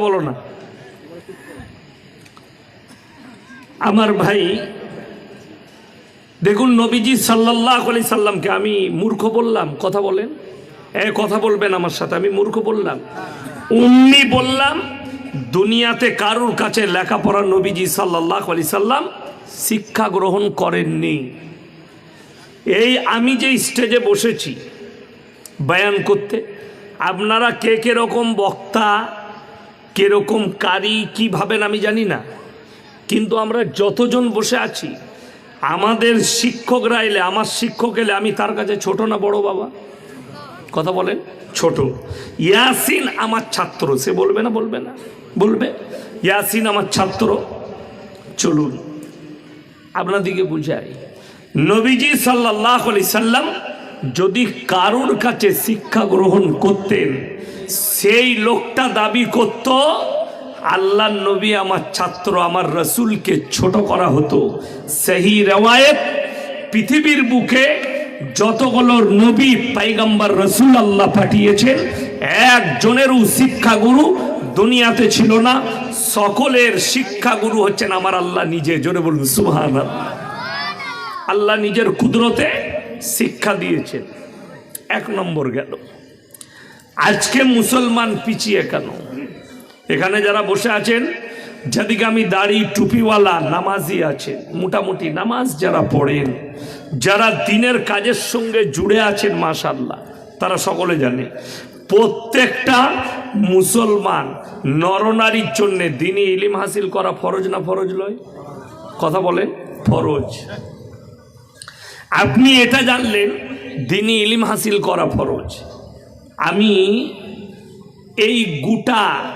বলো না। আমার ভাই, দেখুন নবীজি সাল্লাহ আলি সাল্লামকে আমি মূর্খ বললাম, কথা বলেন? এ, কথা বলবেন আমার সাথে, আমি মূর্খ বললাম। উম্মি বললাম, দুনিয়াতে কারোর কাছে লেখাপড়া নবীজি সাল্লাহ আলি সাল্লাম শিক্ষা গ্রহণ করেননি। এই আমি যে স্টেজে বসেছি, বয়ান করতে, আপনারা কে কে রকম বক্তা কীরকম কারি কি ভাবেন আমি জানি না। কিন্তু আমরা যতজন বসে আছি আমাদের শিক্ষকরা এলে আমার শিক্ষক এলে আমি তার কাছে ছোট না বড় বাবা? কথা বলেন। ছোট। ইয়াসিন আমার ছাত্র সে বলবে না বলবে না? বলবে? ইয়াসিন আমার ছাত্র। চলুন আপনাদিকে বুঝাই। নবীজি সাল্লাহ আলি সাল্লাম যদি কারোর কাছে শিক্ষা গ্রহণ করতেন সেই লোকটা দাবি করত আল্লাহ নবী আমার ছাত্র, আমার রসুলকে ছোট করা হতো। সেই রেওয়ায়ত পৃথিবীর বুকে যতগুলো নবী, পাইগাম্বার রসুল আল্লাহ পাঠিয়েছেন একজনেরও শিক্ষাগুরু দুনিয়াতে ছিল না। সকলের শিক্ষাগুরু হচ্ছেন আমার আল্লাহ নিজে। জোরে বলুন সুহান আল্লাহ নিজের কুদরতে শিক্ষা দিয়েছেন। এক নম্বর গেল। আজকে মুসলমান পিছিয়ে কেন? এখানে যারা বসে আছেন, যেদিকে আমি দাড়ি, টুপিওয়ালা, নামাজি আছেন মোটামুটি নামাজ যারা পড়েন, যারা দিনের কাজের সঙ্গে জুড়ে আছেন মাশাল্লাহ তারা সকলে জানে, প্রত্যেকটা মুসলমান নরনারীর জন্য দিনই ইলিম হাসিল করা ফরজ না ফরজ লয়? কথা বলেন, ফরজ। আপনি এটা জানলেন, দিনই ইলিম হাসিল করা ফরজ। আমি এই গোটা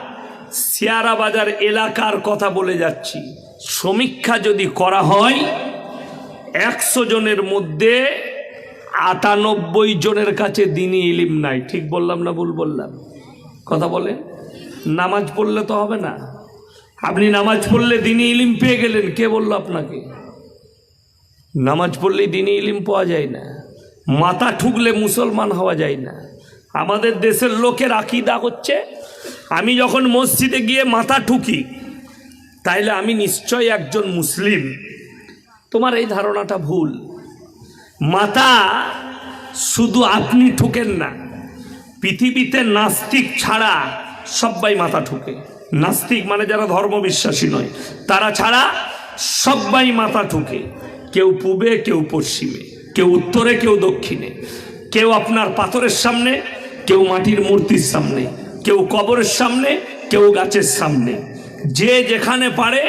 শেয়ারা বাজার এলাকার কথা বলে যাচ্ছি। সমীক্ষা যদি করা হয়, একশো জনের মধ্যে আটানব্বই জনের কাছে দিনই ইলিম নাই। ঠিক বললাম না ভুল বললাম? কথা বলে নামাজ পড়লে তো হবে না। আপনি নামাজ পড়লে দিনই ইলিম পেয়ে গেলেন, কে বলল আপনাকে? নামাজ পড়লেই দিনই ইলিম পাওয়া যায় না। মাথা ঠুকলে মুসলমান হওয়া যায় না। আমাদের দেশের লোকের আকিদা হচ্ছে, আমি যখন মসজিদে গিয়ে মাথা ঠুকি, তাইলে আমি নিশ্চয় একজন মুসলিম। তোমার এই ধারণাটা ভুল। মাথা শুধু আপনি ঠুকেন না, পৃথিবীতে নাস্তিক ছাড়া সবাই মাথা ঠুকে। নাস্তিক মানে যারা ধর্মবিশ্বাসী নয়, তারা ছাড়া সবাই মাথা ঠুকে। কেউ পূবে, কেউ পশ্চিমে, কেউ উত্তরে, কেউ দক্ষিণে। কেউ আপনার পাথরের সামনে কেউ মাটির মূর্তির সামনে, কেউ কবরের সামনে, কেউ গাছের সামনে। যে যেখানে পারে,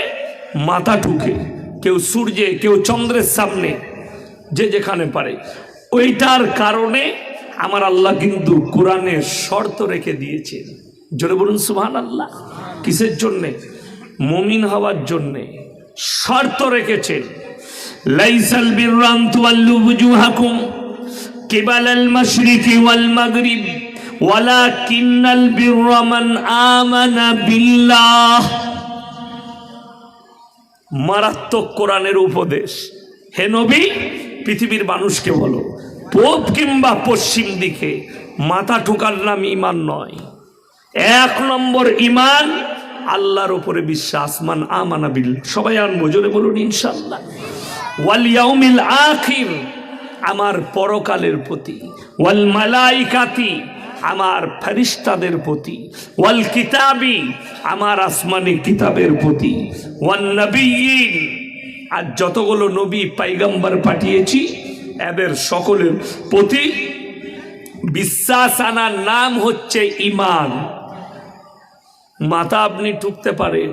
মাথা ঠুকে। কেউ সূর্যে, কেউ চন্দ্রের সামনে, যে যেখানে পারে। ওইটার কারণে আমার আল্লাহ কিন্তু কোরআনে শর্ত রেখে দিয়েছেন। জোরে বলুন সুহান আল্লাহ কিসের জন্যে? মমিন হওয়ার জন্যে শর্ত রেখেছেন। লাইসাল বিরান তুয়াল্লু বুজুহাকুম কিবালাল মাশরিকি ওয়াল মাগরিব। বিররা মান আমানা বিল্লাহ। মারাত্মক কোরআনের উপদেশ। হে নবী, পৃথিবীর মানুষকে বলো, পূব কিংবা পশ্চিম দিকে মাথা ঠুকার নাম ইমান নয়। এক নম্বর ইমান আল্লাহর উপরে বিশ্বাস, মান আমানা সবাই আনব, জোরে বলুন ইনশাল্লাহ ওয়াল ইয়াউমিল আখির, আমার পরকালের প্রতি। ওয়াল মালাইকাতি আমার ফেরিস্তাদের প্রতি, ওয়াল কিতাবি আমার আসমানি কিতাবের প্রতি, ওয়ান নবীন আর যতগুলো নবী পাইগাম্বার পাঠিয়েছি, এদের সকলের প্রতি বিশ্বাস আনার নাম হচ্ছে ইমান মাথা আপনি ঠুকতে পারেন।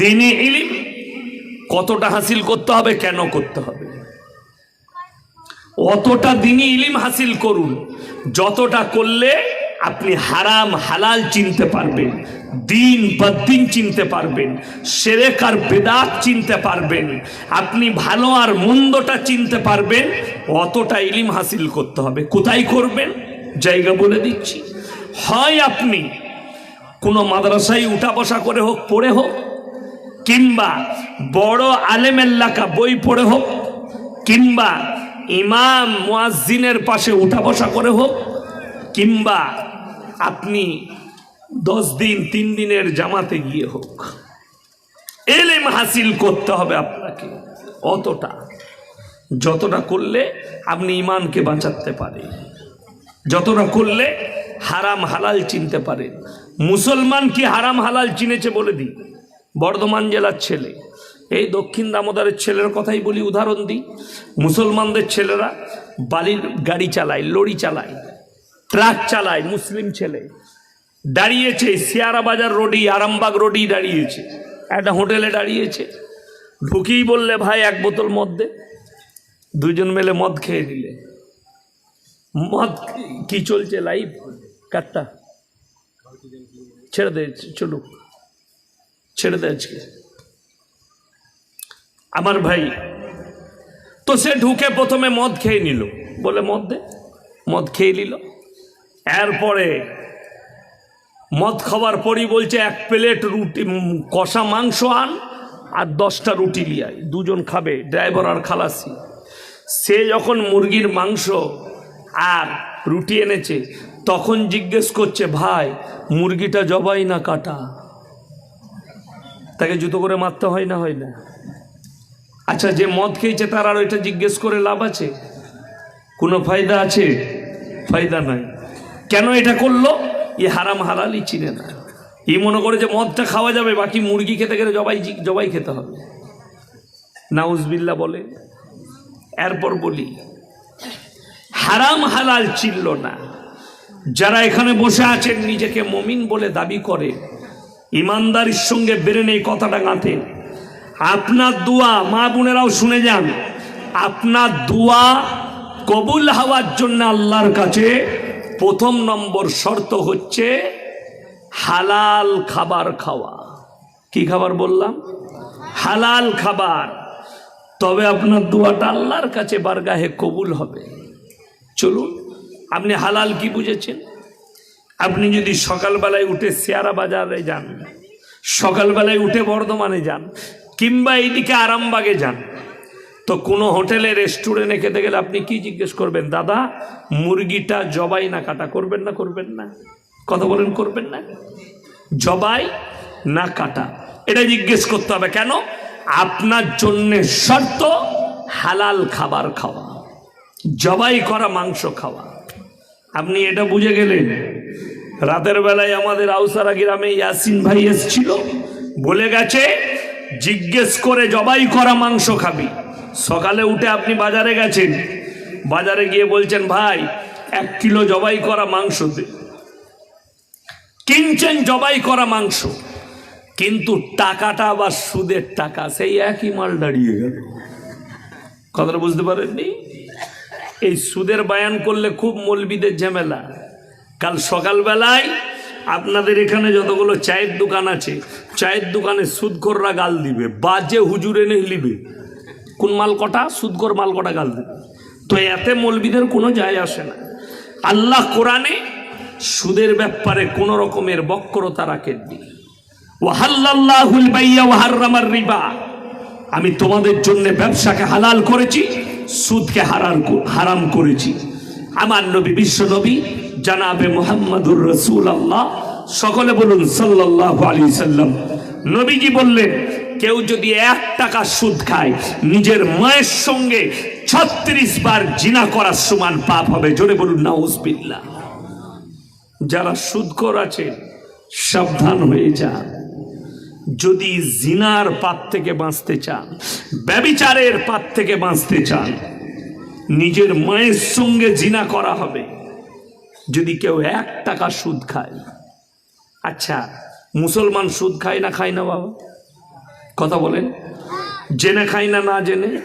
দিনে ইলিম কতটা হাসিল করতে হবে, কেন করতে হবে? অতটা দিনই ইলিম হাসিল করুন। যতটা করলে আপনি হারাম, হালাল চিনতে পারবেন। দিন বা দিন চিনতে পারবেন। সেরেক আর বেদাত চিনতে পারবেন। আপনি ভালো আর মন্দটা চিনতে পারবেন। অতটা ইলিম হাসিল করতে হবে। কোথায় করবেন? জায়গা বলে দিচ্ছি। হয় আপনি কোনো মাদ্রাসায় উঠা বসা করে হোক, পড়ে হোক, কিংবা বড় আলেমের লেখা বই পড়ে হোক, কিংবা ইমাম মুয়াজ্জিনের পাশে উঠা বসা করে হোক, কিংবা আপনি দশ দিন, তিন দিনের জামাতে গিয়ে হোক। এলেম হাসিল করতে হবে আপনাকে অতটা। যতটা করলে আপনি ইমানকে বাঁচাতে পারেন। যতটা করলে হারাম হালাল চিনতে পারেন। মুসলমান কি হারাম হালাল চিনেছে বলে দিই? বর্ধমান জেলার ছেলে। এই দক্ষিণ দামোদরের ছেলের কথাই বলি উদাহরণ দিই। মুসলমানদের ছেলেরা বালির গাড়ি চালায়, লরি চালায়, ট্রাক চালায়, মুসলিম ছেলে। দাঁড়িয়েছে, সিয়ারা বাজার রোডই, আরামবাগ রোডই দাঁড়িয়েছে। একটা হোটেলে দাঁড়িয়েছে। ঢুকিই বললে, ভাই, এক বোতল মদ দে। দুজন মিলে মদ খেয়ে নিলে। মদ কি চলছে লাইভ কাটটা। ছেড়ে দে, চলুক। ছেড়ে দে আজকে। আমার ভাই। তো সে ঢুকে প্রথমে মদ খেয়ে নিল। বলে, মদ দে। মদ খেয়ে নিল। এরপরে মদ খাওয়ার পরই বলছে, এক প্লেট রুটি কষা মাংস আন আর দশটা রুটি লিয়াই দুজন খাবে, ড্রাইভার আর খালাসি। সে যখন মুরগির মাংস আর রুটি এনেছে, তখন জিজ্ঞেস করছে, ভাই, মুরগিটা জবাই না কাটা? তাকে জুতো করে মারতে হয় না হয় না। আচ্ছা যে মদ খেয়েছে তার আর ওইটা জিজ্ঞেস করে লাভ আছে? কোনো ফায়দা আছে? ফায়দা নাই। কেন এটা করল? ই হারাম হালালই চিনে না। ই মনে করে যে মদটা খাওয়া যাবে, বাকি মুরগি খেতে গেলে জবাই জবাই খেতে হবে। নাউজবিল্লা বলে। এরপর বলি, হারাম হালাল চিনল না। যারা এখানে বসে আছেন, নিজেকে মমিন বলে দাবি করে, ইমানদারির সঙ্গে বেরেন এই কথাটা গাঁথে। আপনার দোয়া মা বোনেরাও শুনে যান। আপনার দোয়া কবুল হওয়ার জন্য আল্লাহর কাছে প্রথম নম্বর শর্ত হচ্ছে হালাল খাবার খাওয়া। কি খাবার বললাম? হালাল খাবার। তবে আপনার দোয়াটা আল্লাহর কাছে বারগাহে কবুল হবে। চলুন, আপনি হালাল কি বুঝেছেন? আপনি যদি সকালবেলায় উঠে শেয়ারা বাজারে যান, সকালবেলায় উঠে বর্ধমানে যান কিংবা এইদিকে আরামবাগে যান। তো কোনো হোটেলে, রেস্টুরেন্টে খেতে গেলে আপনি কি জিজ্ঞেস করবেন? দাদা, মুরগিটা জবাই না কাটা, করবেন না করবেন না? কথা বলেন, করবেন না? জবাই না কাটা। এটা জিজ্ঞেস করতে হবে, কেন? আপনার জন্য শর্ত, হালাল খাবার খাওয়া। জবাই করা, মাংস খাওয়া। আপনি এটা বুঝে গেলেন? রাতের বেলায় আমাদের আউসারা গ্রামে ইয়াসিন ভাই এসেছিল। বলে গেছে জিজ্ঞেস করে জবাই করা মাংস খাবি। সকালে উঠে আপনি বাজারে গেছেন। বাজারে গিয়ে বলছেন, ভাই, এক কিলো জবাই করা মাংস দে। কিনছেন জবাই করা মাংস। কিন্তু টাকাটা আবার সুদের টাকা, সেই একই মাল দাঁড়িয়ে গেল। কথাটা বুঝতে পারেননি? এই সুদের বায়ান করলে খুব মলবিদের ঝামেলা। কাল সকালবেলায় আপনাদের এখানে যতগুলো চায়ের দোকান আছে চায়ের দোকানে সুদখোররা গাল দিবে, বাজে হুজুর এনে লিবে। কোন মাল কটা? সুদখোর মাল কটা গাল দিবে। তো এতে মলবিদের কোনো যায় আসে না। আল্লাহ কোরআনে সুদের ব্যাপারে কোনো রকমের বক্রতা রাখেননি। ওয়াহাল্লাহুল রিবা। আমি তোমাদের জন্য ব্যবসাকে হালাল করেছি, সুদকে হারাম হারাম করেছি। আমার নবী, বিশ্ব নবী, জানাবে মোহাম্মদুর রসুল আল্লাহ সকলে বলুন সাল্লাহ আলী সাল্লাম। নবীজি বললেন, কেউ যদি এক টাকা সুদ খায়, নিজের মায়ের সঙ্গে ছত্রিশ বার জিনা করার সমান পাপ হবে। জোরে বলুন, নাউজবিল্লাহ। যারা সুদকর আছে, সাবধান হয়ে যান। যদি জিনার পাত থেকে বাঁচতে চান, ব্যবিচারের পাত থেকে বাঁচতে চান, নিজের মায়ের সঙ্গে জিনা করা হবে। যদি কেউ এক টাকা সুদ খায় আচ্ছা মুসলমান সুদ খায় না খায় না বাবা? কথা বলেন। জেনে খায় না না জেনে?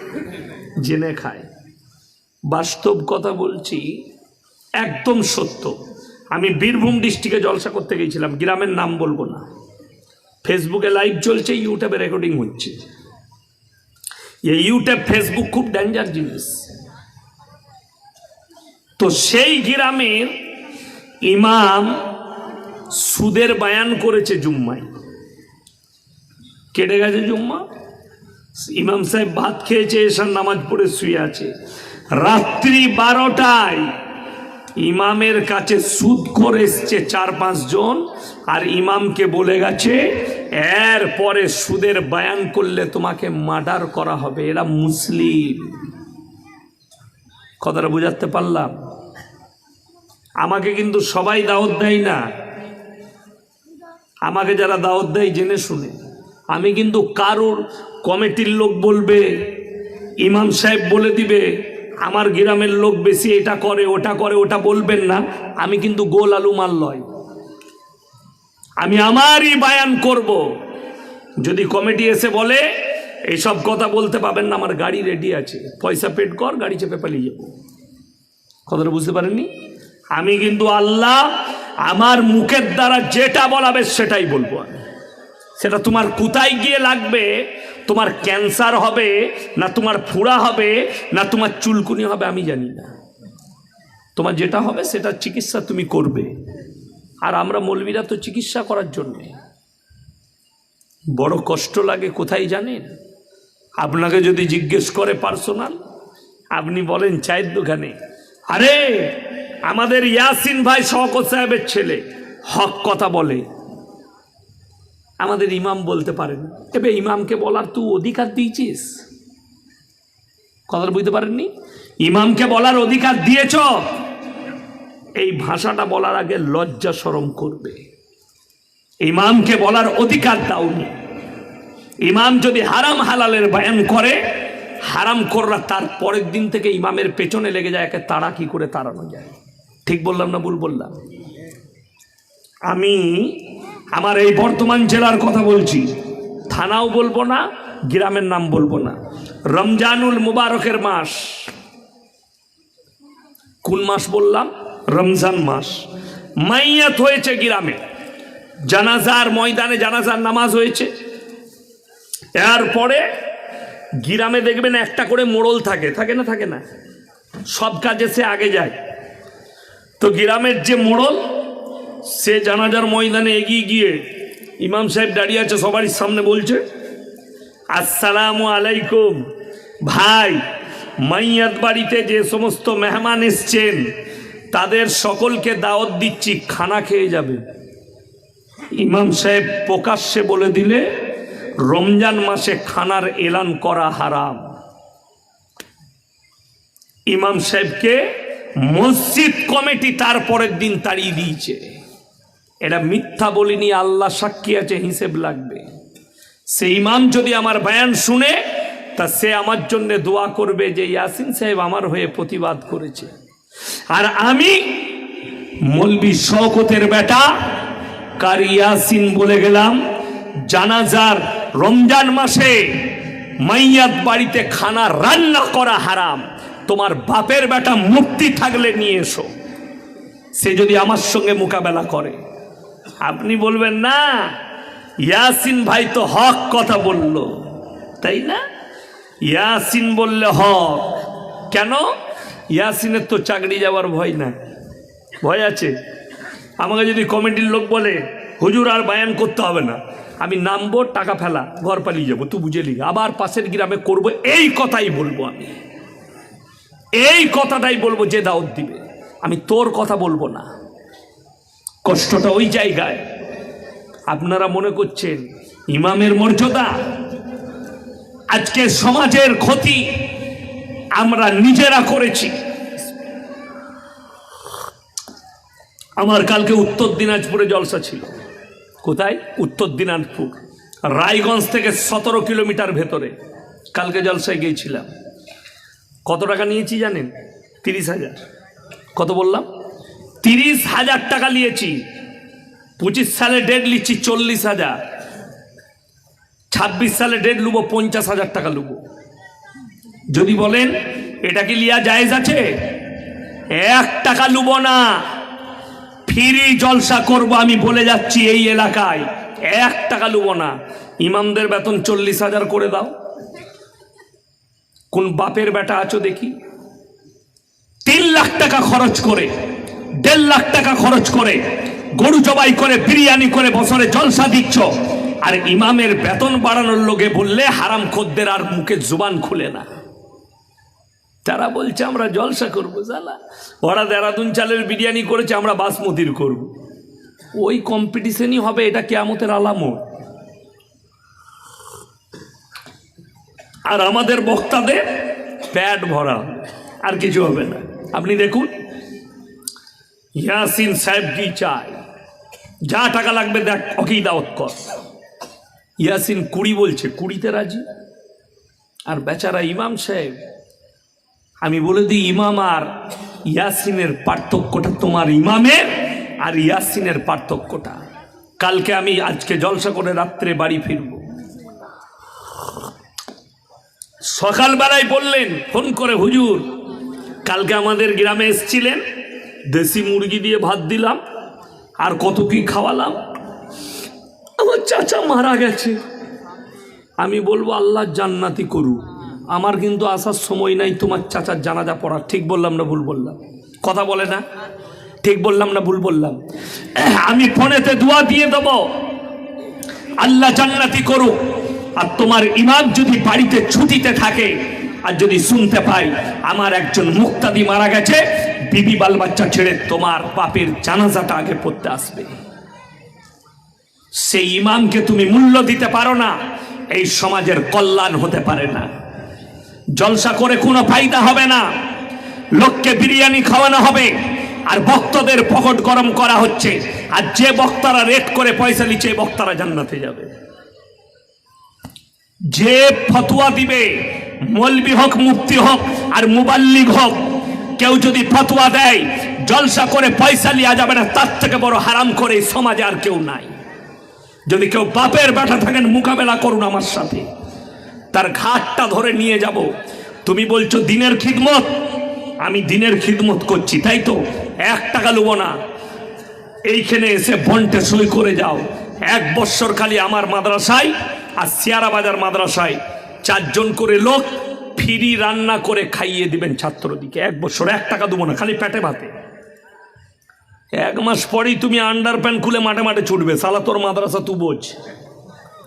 জেনে খায়। বাস্তব কথা বলছি, একদম সত্য। আমি বীরভূম ডিস্ট্রিক্টে জলসা করতে গিয়েছিলাম গ্রামের নাম বলব না। ফেসবুকে লাইভ চলছে, ইউটিউবে রেকর্ডিং হচ্ছে। এই ইউটিউব, ফেসবুক খুব ডেঞ্জার জিনিস। তো সেই গ্রামের ইমাম সুদের বায়ান করেছে জুম্মায়। কেটে গেছে জুম্মা? ইমাম সাহেব ভাত খেয়েছে, এসার নামাজ পড়ে শুয়ে আছে। রাত্রি বারোটায় ইমামের কাছে সুদ করে এসছে চার পাঁচ জন, আর ইমামকে বলে গেছে, এর পরে সুদের বায়ান করলে তোমাকে মার্ডার করা হবে, এরা মুসলিম। কথাটা বুঝাতে পারলাম? আমাকে কিন্তু সবাই দাওয়াত দেয় না। আমাকে যারা দাওয়াত দেয় জেনে শুনে। আমি কিন্তু কারোর কমিটির লোক বলবে, ইমাম সাহেব বলে দিবে, আমার গ্রামের লোক বেশি এটা করে, ওটা করে, ওটা বলবেন না। আমি কিন্তু গোল আলু মাল লয়। আমি আমারই বায়ান করব। যদি কমিটি এসে বলে, এইসব কথা বলতে পাবেন না, আমার গাড়ি রেডি আছে। পয়সা পেড কর, গাড়ি চেপে পালিয়ে যাব। কথাটা বুঝতে পারেননি? আমি কিন্তু আল্লাহ আমার মুখের দ্বারা যেটা বলাবে সেটাই বলব আমি। সেটা তোমার কোথায় গিয়ে লাগবে? তোমার ক্যান্সার হবে, না তোমার ফুড়া হবে, না তোমার চুলকুনি হবে, আমি জানি না। তোমার যেটা হবে সেটা চিকিৎসা তুমি করবে। আর আমরা মলবিরা তো চিকিৎসা করার জন্যে। বড় কষ্ট লাগে, কোথায় জানেন? আপনাকে যদি জিজ্ঞেস করে পার্সোনাল, আপনি বলেন চায়ের দোকানে, আরে আমাদের ইয়াসিন ভাই শওকত সাহেবের ছেলে, হক কথা বলে। আমাদের ইমাম বলতে পারেন। এবে ইমামকে বলার তুই অধিকার দিয়েছিস? কথাটা বুঝতে পারেননি? ইমামকে বলার অধিকার দিয়েছ? এই ভাষাটা বলার আগে লজ্জা সরম করবে। ইমামকে বলার অধিকার দাওনি। ইমাম যদি হারাম হালালের বয়ান করে, হারাম কররা তার পরের দিন থেকে ইমামের পেছনে লেগে যায়, একে তাড়া কি করে তাড়ানো যায়? ঠিক বললাম না ভুল বললাম? আমি আমার এই বর্তমান জেলার কথা বলছি। থানাও বলব না, গ্রামের নাম বলব না। রমজানুল মুবারকের মাস। কোন মাস বললাম? রমজান মাস। মাইয়াত হয়েছে গ্রামে। জানাজার ময়দানে জানাজার নামাজ হয়েছে। এরপরে গ্রামে দেখবেন একটা করে মোড়ল থাকে। থাকে না থাকে না? সব কাজে সে আগে যায়। তো গ্রামের যে মোড়ল, সে জানাজার ময়দানে এগিয়ে গিয়ে ইমাম সাহেব দাঁড়িয়ে আছে, সবারই সামনে বলছে, আসসালামু আলাইকুম, ভাই, মাইয়াত বাড়িতে যে সমস্ত মেহমান এসছেন, তাদের সকলকে দাওয়াত দিচ্ছি, খানা খেয়ে যাবে। ইমাম সাহেব প্রকাশ্যে বলে দিলে, রমজান মাসে খানার এলান করা হারাম। ইমাম সাহেবকে মসজিদ কমিটি তার পরের দিন তাড়িয়ে দিয়েছে। এটা মিথ্যা বলিনি, আল্লাহ সাক্ষী আছে, হিসেব লাগবে। সে ইমাম যদি আমার বয়ান শুনে, তা সে আমার জন্য দোয়া করবে যে, ইয়াসিন সাহেব আমার হয়ে প্রতিবাদ করেছে। আর আমি মলবি শওকতের বেটা, কার ইয়াসিন বলে গেলাম, জানাজার রমজান মাসে মাইয়াত বাড়িতে খানা রান্না করা হারাম। তোমার বাপের বেটা মুক্তি থাকলে নিয়ে এসো। সে যদি আমার সঙ্গে মোকাবেলা করে, আপনি বলবেন, না, ইয়াসিন ভাই তো হক কথা বলল। তাই না? ইয়াসিন বললে হক। কেন? ইয়াসিনের তো চাকরি যাওয়ার ভয় না ভয় আছে। আমাকে যদি কমিটির লোক বলে, হুজুর আর বায়ান করতে হবে না, আমি নামবো, টাকা ফেলা, ঘর পালিয়ে যাব, তুই বুঝে লি আবার পাশের গ্রামে করব, এই কথাই বলব আমি। এই কথাটাই বলব যে দাওয়াত দিবে। আমি তোর কথা বলব না। কষ্টটা ওই জায়গায়। আপনারা মনে করছেন, ইমামের মর্যাদা? আজকে সমাজের ক্ষতি আমরা নিজেরা করেছি। আমার কালকে উত্তর দিনাজপুরে জলসা ছিল। কোথায়? উত্তর দিনাজপুর। রায়গঞ্জ থেকে সতেরো কিলোমিটার ভেতরে। কালকে জলসায় গিয়েছিলাম। কত টাকা নিয়েছি জানেন? তিরিশ হাজার। কত বললাম? তিরিশ হাজার টাকা নিয়েছি। পঁচিশ সালে ডেট নিচ্ছি চল্লিশ হাজার। ছাব্বিশ সালে ডেট লুবো, পঞ্চাশ হাজার টাকা লুবো। যদি বলেন, এটা কি লিয়া জায়েজ আছে? এক টাকা লুবো না। ফিরি জলসা করব আমি বলে যাচ্ছি এই এলাকায়। এক টাকা লুবো না। ইমামদের বেতন চল্লিশ হাজার করে দাও। কোন বাপের বেটা আছো দেখি? তিন লাখ টাকা খরচ করে, দেড় লাখ টাকা খরচ করে, গরু জবাই করে, বিরিয়ানি করে, বছরে জলসা দিচ্ছ। আর ইমামের বেতন বাড়ানোর লোকে বললে হারাম খদ্দের আর মুখে জুবান খুলে না। তারা বলছে, আমরা জলসা করব, জালা। ওরা দেরাদুন চালের বিরিয়ানি করেছে, আমরা বাসমতির করব। ওই কম্পিটিশনই হবে, এটা কেয়ামতের আলামত। আর আমাদের বক্তাদের প্যাট ভরা, আর কিছু হবে না। আপনি দেখুন, ইয়াসিন সাহেব কি চায়? যা টাকা লাগবে দেখ ওকেই দাওয়াত কর। ইয়াসিন কুড়ি বলছে, কুড়িতে রাজি? আর বেচারা ইমাম সাহেব, আমি বলে দিই, ইমাম আর ইয়াসিনের পার্থক্যটা তোমার ইমামের আর ইয়াসিনের পার্থক্যটা। কালকে আমি আজকে জলসা করে রাত্রে বাড়ি ফিরব। সকালবেলায় বললেন, ফোন করে, হুজুর, কালকে আমাদের গ্রামে এসছিলেন, দেশি মুরগি দিয়ে ভাত দিলাম, আর কত কি খাওয়ালাম, আমার চাচা মারা গেছে। আমি বলব, আল্লাহ জান্নাতি করু আমার কিন্তু আসার সময় নাই, তোমার চাচার জানাজা পড়ার। ঠিক বললাম না ভুল বললাম? কথা বলে না? ঠিক বললাম না ভুল বললাম? আমি ফোনেতে দোয়া দিয়ে দেব। আল্লাহ জান্নাতি করু আর তোমার ইমাম যদি বাড়িতে ছুটিতে থাকে, আর যদি শুনতে পাই, আমার একজন মুক্তাদি মারা গেছে, বিবি বাল বাচ্চা ছেড়ে তোমার পাপের জানাজাটা আগে পড়তে আসবে। সেই ইমামকে তুমি মূল্য দিতে পারো না, এই সমাজের কল্যাণ হতে পারে না। জলসা করে কোনো ফায়দা হবে না। লোককে বিরিয়ানি খাওয়ানো হবে, আর ভক্তদের পকেট গরম করা হচ্ছে। আর যে বক্তারা রেট করে পয়সা নিচ্ছে বক্তারা জান্নাতে যাবে। যে ফতুয়া দিবে, মলবি হোক মুক্তি হোক, আর মুবাল্লিগ হোক, কেউ যদি ফতুয়া দেয়, জলসা করে পয়সা লিয়া যাবে না, তার থেকে বড় হারাম করে সমাজে আর কেউ নাই। যদি কেউ বাপের বেটা থাকেন, মোকাবেলা করুন আমার সাথে। তার ঘাটটা ধরে নিয়ে যাব। তুমি বলছো, দিনের খিদমত? আমি দিনের খিদমত করছি, তাই তো? এক টাকা নেব না। এইখানে এসে বন্টে সই করে যাও। এক বৎসর খালি আমার মাদ্রাসায় আর সিয়ারা বাজার মাদ্রাসায় চারজন করে লোক ফিরি রান্না করে খাইয়ে দিবেন ছাত্রদিকে। এক বছর এক টাকা দেবো না, খালি পেটে ভাতে। এক মাস পরেই তুমি আন্ডার প্যান্ট খুলে মাঠে মাঠে ছুটবে, সালা তোর মাদ্রাসা তু বোঝ।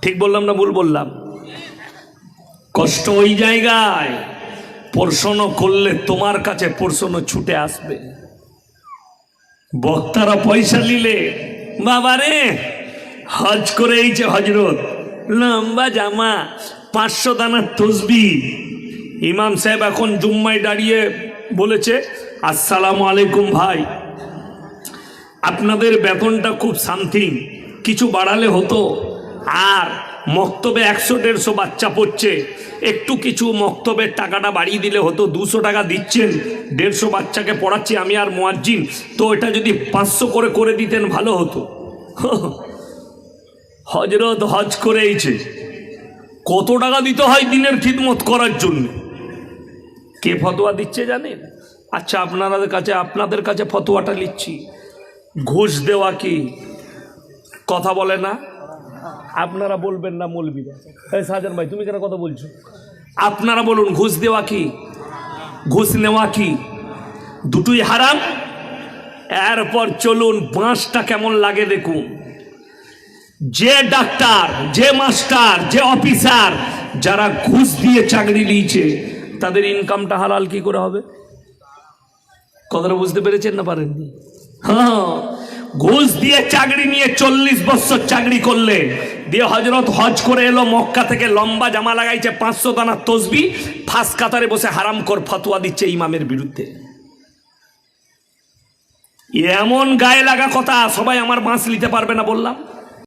ঠিক বললাম না ভুল বললাম? কষ্ট ওই জায়গায় প্রশ্ন করলে তোমার কাছে প্রশ্ন ছুটে আসবে। বক্তারা পয়সা নিলে, বাবারে, হজ করে এইছে হজরত। লম্বা জামা, পাঁচশো দানার তসবি। ইমাম সাহেব এখন জুম্মায় দাঁড়িয়ে বলেছে, আসসালামু আলাইকুম ভাই, আপনাদের বেতনটা খুব সামথিং, কিছু বাড়ালে হতো। আর মক্তবে একশো দেড়শো বাচ্চা পড়ছে, একটু কিছু মক্তবের টাকাটা বাড়িয়ে দিলে হতো, দুশো টাকা দিচ্ছেন, দেড়শো বাচ্চাকে পড়াচ্ছি আমি আর মোয়াজ্জিন, তো এটা যদি পাঁচশো করে করে দিতেন ভালো হতো। হজরত হজ করেইছে। কত টাকা দিতে হয় দিনের খিদমত করার জন্য? কে ফতোয়া দিচ্ছে জানেন? আচ্ছা আপনাদের কাছে আপনাদের কাছে ফতোয়াটা নিচ্ছি ঘুষ দেওয়া কি? কথা বলে না? আপনারা বলবেন না মলবিরা এই সাজান ভাই, তুমি কেন কথা বলছো? আপনারা বলুন, ঘুষ দেওয়া কি? ঘুষ নেওয়া কি? দুটোই হারাম? এরপর চলুন, বাঁশটা কেমন লাগে দেখুন। যে ডাক্তার, যে মাস্টার, যে অফিসার, যারা ঘুষ দিয়ে চাকরি নিয়েছে, তাদের ইনকামটা হালাল কি করে হবে? কথাটা বুঝতে পেরেছেন না পারেননি? হ্যাঁ ঘুষ দিয়ে চাকরি নিয়ে চল্লিশ বছর চাকরি করলে, দিয়ে হজরত হজ করে এলো মক্কা থেকে, লম্বা জামা লাগাইছে, পাঁচশো দানা তসবি, ফাঁস কাতারে বসে হারাম কর ফতোয়া দিচ্ছে ইমামের বিরুদ্ধে। এমন গায়ে লাগা কথা সবাই আমার বাঁশ নিতে পারবে না বললাম।